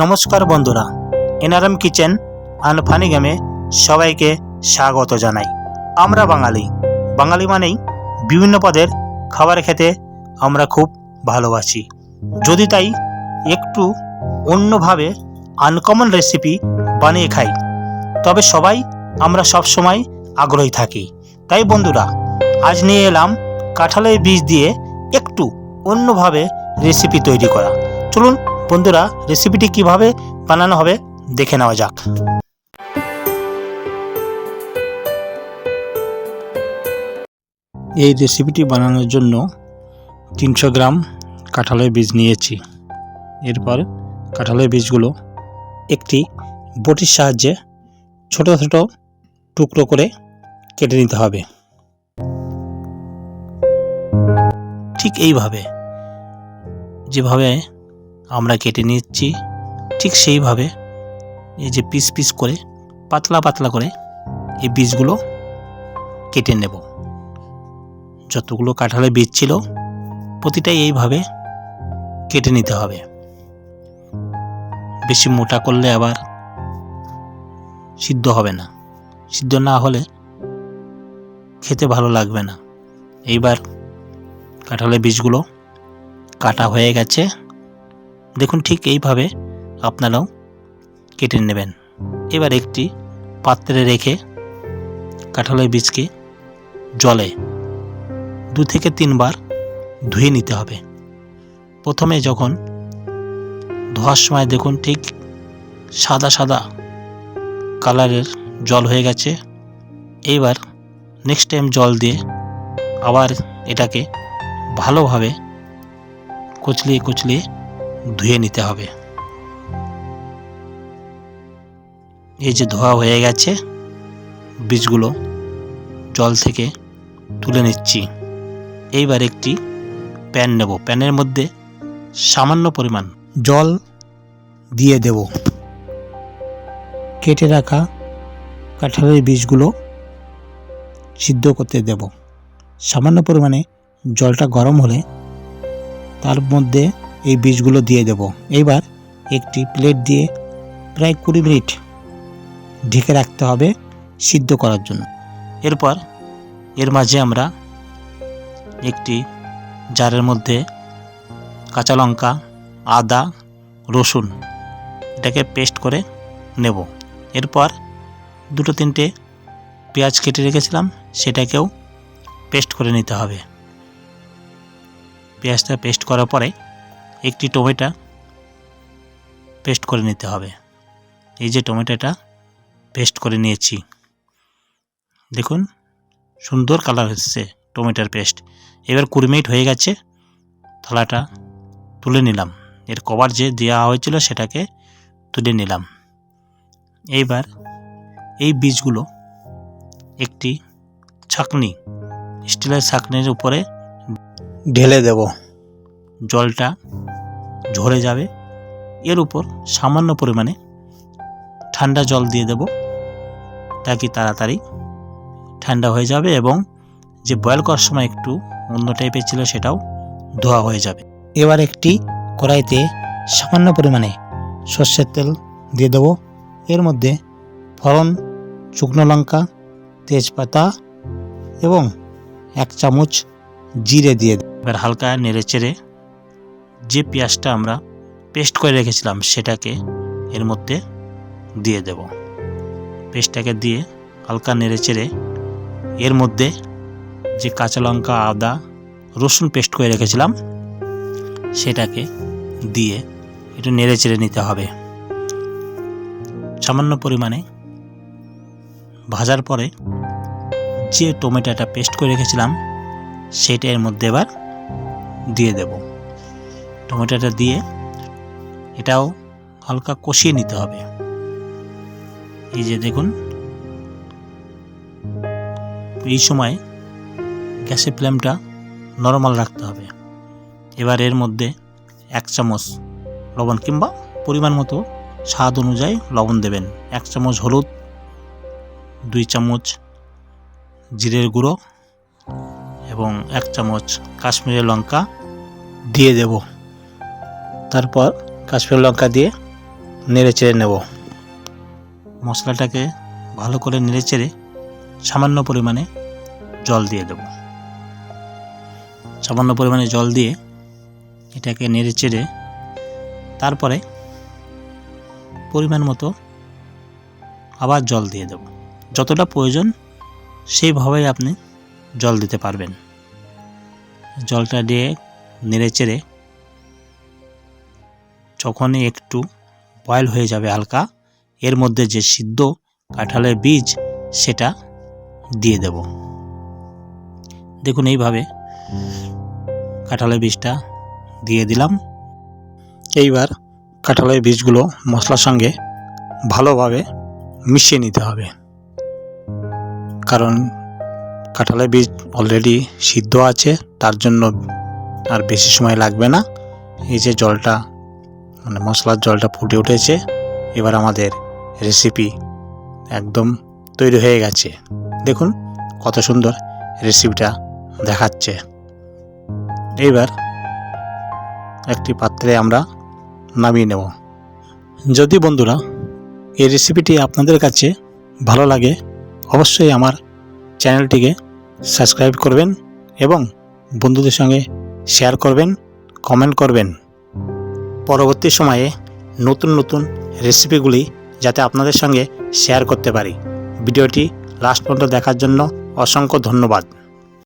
নমস্কার বন্ধুরা, NRM kitchen and funny গেমে সবাইকে স্বাগত জানাই। আমরা বাঙালি। বাঙালি মানেই বিভিন্ন পদের খাবার খেতে আমরা খুব ভালোবাসি। যদি তাই একটু অন্যভাবে আনকমন রেসিপি বানিয়ে খাই, তবে সবাই আমরা সব সময় আগ্রহী থাকি। তাই বন্ধুরা, আজ নিয়ে এলাম কাঁঠালের বীজ দিয়ে একটু অন্যভাবে রেসিপি তৈরি করা। চলুন বন্ধুরা রেসিপিটি কীভাবে বানানো হবে দেখে নেওয়া যাক। এই রেসিপিটি বানানোর জন্য তিনশো গ্রাম কাঁঠালের বীজ নিয়েছি। এরপর কাঁঠালের বীজগুলো একটি বটির সাহায্যে ছোট ছোট টুকরো করে কেটে নিতে হবে। ঠিক এইভাবে, যেভাবে আমরা কেটে নিচ্ছি ঠিক সেইভাবে। এই যে পিস পিস করে, পাতলা পাতলা করে এই বীজগুলো কেটে নেব। যতগুলো কাঁঠালের বীজ ছিল, প্রতিটাই এইভাবে কেটে নিতে হবে। বেশি মোটা করলে আবার সিদ্ধ হবে না। সিদ্ধ না হলে খেতে ভালো লাগবে না। এইবার কাঁঠালের বীজগুলো কাটা হয়ে গেছে। দেখুন ঠিক এইভাবে আপনারাও কেটে নেবেন। এবার একটি পাত্রে রেখে কাঁঠালের বীজকে জলে দু থেকে তিনবার ধুয়ে নিতে হবে। প্রথমে যখন ধোয়ার সময় দেখুন ঠিক সাদা সাদা কালারের জল হয়ে গেছে, এইবার নেক্সট টাইম জল দিয়ে আবার এটাকে ভালোভাবে কুচলিয়ে কুচলিয়ে ধুয়ে নিতে হবে। এই যে ধোয়া হয়ে গেছে, বীজগুলো জল থেকে তুলে নিচ্ছি। এইবার একটি প্যান নেব। প্যানের মধ্যে সামান্য পরিমাণ জল দিয়ে দেব। কেটে রাখা কাঁঠালের বীজগুলো সিদ্ধ করতে দেব। সামান্য পরিমাণে জলটা গরম হলে তার মধ্যে এই বীজগুলো দিয়ে দেব। এইবার একটি প্লেট দিয়ে প্রায় কুড়ি মিনিট ঢেকে রাখতে হবে সিদ্ধ করার জন্য। এরপর এর মাঝে আমরা একটি জারের মধ্যে কাঁচা লঙ্কা, আদা, রসুন এটাকে পেস্ট করে নেব। এরপর দুটো তিনটে পেঁয়াজ কেটে রেখেছিলাম, সেটাকেও পেস্ট করে নিতে হবে। পেঁয়াজটা পেস্ট করার পরে একটি টমেটো পেস্ট করে নিতে হবে। এই যে টমেটোটা পেস্ট করে নিয়েছি। দেখুন, সুন্দর কালার হচ্ছে টমেটোর পেস্ট। এবার কুড়ি মিনিট হয়ে গেছে, থালাটা তুলে নিলাম। এর কভার যে দেওয়া হয়েছিল সেটাকে তুলে নিলাম। এইবার এই বীজগুলো একটি ছাকনি, স্টিলের ছাকনির উপরে ঢেলে দেব। জলটা ঝরে যাবে। এর উপর সামান্য পরিমাণে ঠান্ডা জল দিয়ে দেব, তাকে তাড়াতাড়ি ঠান্ডা হয়ে যাবে এবং যে বয়েল করার সময় একটু অন্য টাইপের ছিল সেটাও ধোয়া হয়ে যাবে। এবার একটি কড়াইতে সামান্য পরিমাণে সর্ষের তেল দিয়ে দেবো। এর মধ্যে ফড়ন, শুকনো লঙ্কা, তেজপাতা এবং এক চামচ জিরে দিয়ে এবার হালকা নেড়ে চেড়ে যে পেঁয়াজটা আমরা পেস্ট করে রেখেছিলাম সেটাকে এর মধ্যে দিয়ে দেব। পেস্টটাকে দিয়ে হালকা নেড়ে চেড়ে এর মধ্যে যে কাঁচা লঙ্কা, আদা, রসুন পেস্ট করে রেখেছিলাম সেটাকে দিয়ে একটু নেড়ে চেড়ে নিতে হবে। সামান্য পরিমাণে ভাজার পরে যে টমেটোটা পেস্ট করে রেখেছিলাম সেটা এর মধ্যে এবার দিয়ে দেব। টমেটোটা দিয়ে এটাও হালকা কষিয়ে নিতে হবে। এই যে দেখুন। এই সময় গ্যাসের ফ্লেমটা নর্মাল রাখতে হবে। এবার এর মধ্যে এক চামচ লবণ কিংবা পরিমাণ মতো স্বাদ অনুযায়ী লবণ দেবেন। এক চামচ হলুদ, দুই চামচ জিরের গুঁড়ো এবং এক চামচ কাশ্মীরি লঙ্কা দিয়ে দেব। তারপর কাশ্মীরি লঙ্কা দিয়ে নেড়ে চেড়ে নেব। মশলাটাকে ভালো করে নেড়ে চেড়ে সামান্য পরিমাণে জল দিয়ে দেব। সামান্য পরিমাণে জল দিয়ে এটাকে নেড়ে চেড়ে তারপরে পরিমাণ মতো আবার জল দিয়ে দেব। যতটা প্রয়োজন সেইভাবেই আপনি জল দিতে পারবেন। জলটা দিয়ে নেড়ে চেড়ে যখনই একটু বয়েল হয়ে যাবে হালকা, এর মধ্যে যে সিদ্ধ কাঁঠালের বীজ সেটা দিয়ে দেব। দেখুন এইভাবে কাঁঠালের বীজটা দিয়ে দিলাম। এইবার কাঁঠালের বীজগুলো মশলার সঙ্গে ভালোভাবে মিশিয়ে নিতে হবে। কারণ কাঁঠালের বীজ অলরেডি সিদ্ধ আছে, তার জন্য আর বেশি সময় লাগবে না। এই যে জলটা মানে মশলার জলটা ফুটে উঠেছে। এবার আমাদের রেসিপি একদম তৈরি হয়ে গেছে। দেখুন কত সুন্দর রেসিপিটা দেখাচ্ছে। এইবার একটি পাত্রে আমরা নামিয়ে নেব। যদি বন্ধুরা এই রেসিপিটি আপনাদের কাছে ভালো লাগে, অবশ্যই আমার চ্যানেলটিকে সাবস্ক্রাইব করবেন এবং বন্ধুদের সঙ্গে শেয়ার করবেন কমেন্ট করবেন। পরবর্তী সময়ে নতুন নতুন রেসিপিগুলি যাতে আপনাদের সঙ্গে শেয়ার করতে পারি। ভিডিওটি লাস্ট পর্যন্ত দেখার জন্য অসংখ্য ধন্যবাদ।